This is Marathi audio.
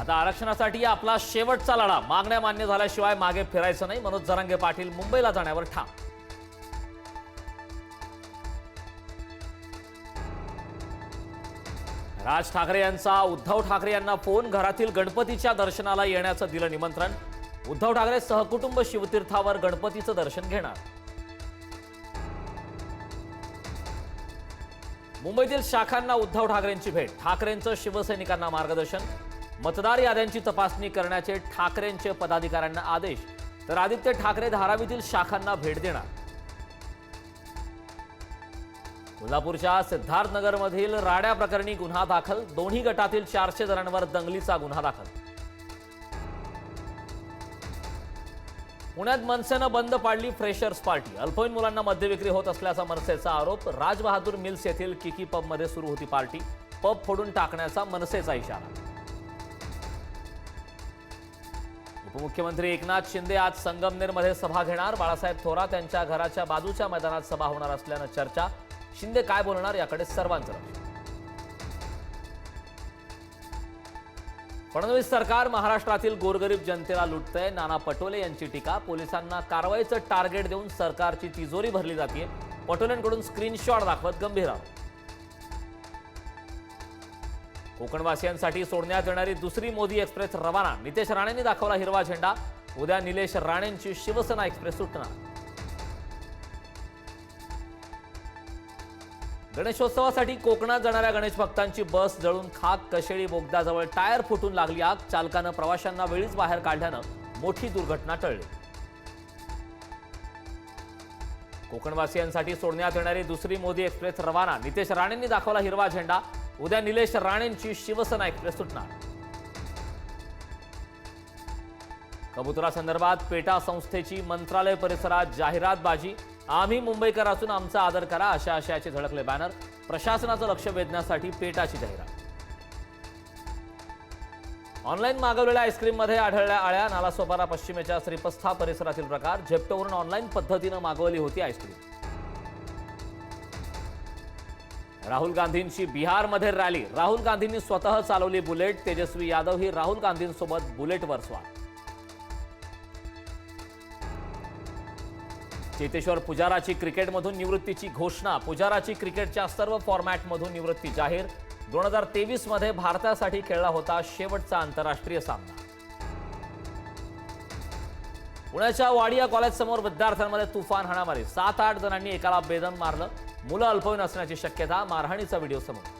आता आरक्षणासाठी आपला शेवटचा लढा. मागण्या मान्य झाल्याशिवाय मागे फिरायचं नाही. मनोज जरांगे पाटील मुंबईला जाण्यावर ठाम. राज ठाकरे यांचा उद्धव ठाकरे यांना फोन. घरातील गणपतीच्या दर्शनाला येण्याचं दिलं निमंत्रण. उद्धव ठाकरे सहकुटुंब शिवतीर्थावर गणपतीचं दर्शन घेणार. मुंबईतील शाखांना उद्धव ठाकरेंची भेट. ठाकरेंचं शिवसैनिकांना मार्गदर्शन. मतदार याद्यांची तपासणी करण्याचे ठाकरेंचे पदाधिकाऱ्यांना आदेश तर आदित्य ठाकरे धारावीतील शाखांना भेट देणार. कोल्हापूरच्या सिद्धार्थनगरमधील राड्या प्रकरणी गुन्हा दाखल दोन्ही गटातील चारशे जणांवर दंगलीचा गुन्हा दाखल. पुण्यात मनसेनं बंद पाडली फ्रेशर्स पार्टी अल्पवयीन मुलांना मद्यविक्री होत असल्याचा मनसेचा आरोप राजबहादूर मिल्स येथील किकी पबमध्ये सुरू होती पार्टी पब फोडून टाकण्याचा मनसेचा इशारा. उपमुख्यमंत्री एकनाथ शिंदे आज संगमनेरमध्ये सभा घेणार. बाळासाहेब थोरात यांच्या घराच्या बाजूच्या मैदानात सभा होणार असल्यानं चर्चा. शिंदे काय बोलणार याकडे सर्वांचं लक्ष. फडणवीस सरकार महाराष्ट्रातील गोरगरीब जनतेला लुटतंय. नाना पटोले यांची टीका. पोलिसांना कारवाईचं टार्गेट देऊन सरकारची तिजोरी भरली जाते पटोलेंकडून स्क्रीनशॉट दाखवत गंभीर आहोत कोकणवासियांसाठी सोडण्यात येणारी दुसरी मोदी एक्सप्रेस रवाना. नितेश राणेंनी दाखवला हिरवा झेंडा. उद्या निलेश राणेंची शिवसेना एक्सप्रेस सुटणार. गणेशोत्सवासाठी कोकणात जाणाऱ्या गणेश भक्तांची बस जळून खाक कशेळी बोगद्याजवळ टायर फुटून लागली आग. चालकानं प्रवाशांना वेळीच बाहेर काढल्यानं मोठी दुर्घटना टळली. कोकणवासियांसाठी सोडण्यात येणारी दुसरी मोदी एक्सप्रेस रवाना. नितेश राणेंनी दाखवला हिरवा झेंडा. उद्या निलेश राणेंची शिवसेना एक्सप्रेस सुटणार कबुतरासंदर्भात पेटा संस्थेची मंत्रालय परिसरात जाहिरातबाजी. आम्ही मुंबईकर असून आमचा आदर करा अशा आशयाचे झळकले बॅनर. प्रशासनाचं लक्ष वेधण्यासाठी पेटाची जाहिरात. ऑनलाईन मागवलेल्या आईस्क्रीममध्ये आढळल्या आळ्या नालासोपारा पश्चिमेच्या श्रीपस्था परिसरातील प्रकार. झेप्टोवरून ऑनलाईन पद्धतीनं मागवली होती आईस्क्रीम. राहुल गांधींची बिहारमध्ये रॅली. राहुल गांधींनी स्वतः चालवली बुलेट. तेजस्वी यादव ही राहुल गांधींसोबत बुलेटवर स्वार. चेतेश्वर पुजाराची क्रिकेटमधून निवृत्तीची घोषणा. पुजाराची क्रिकेटच्या सर्व फॉर्मॅटमधून निवृत्ती जाहीर. दोन हजार तेवीसमध्ये भारतासाठी खेळला होता शेवटचा आंतरराष्ट्रीय सामना. पुण्याच्या वाडिया कॉलेज समोर विद्यार्थ्यांमध्ये तुफान हाणामारी. सात आठ जणांनी एकाला बेदम मारलं. मुलं अल्पवयीन असण्याची शक्यता मारहाणीचा व्हिडिओ समोर.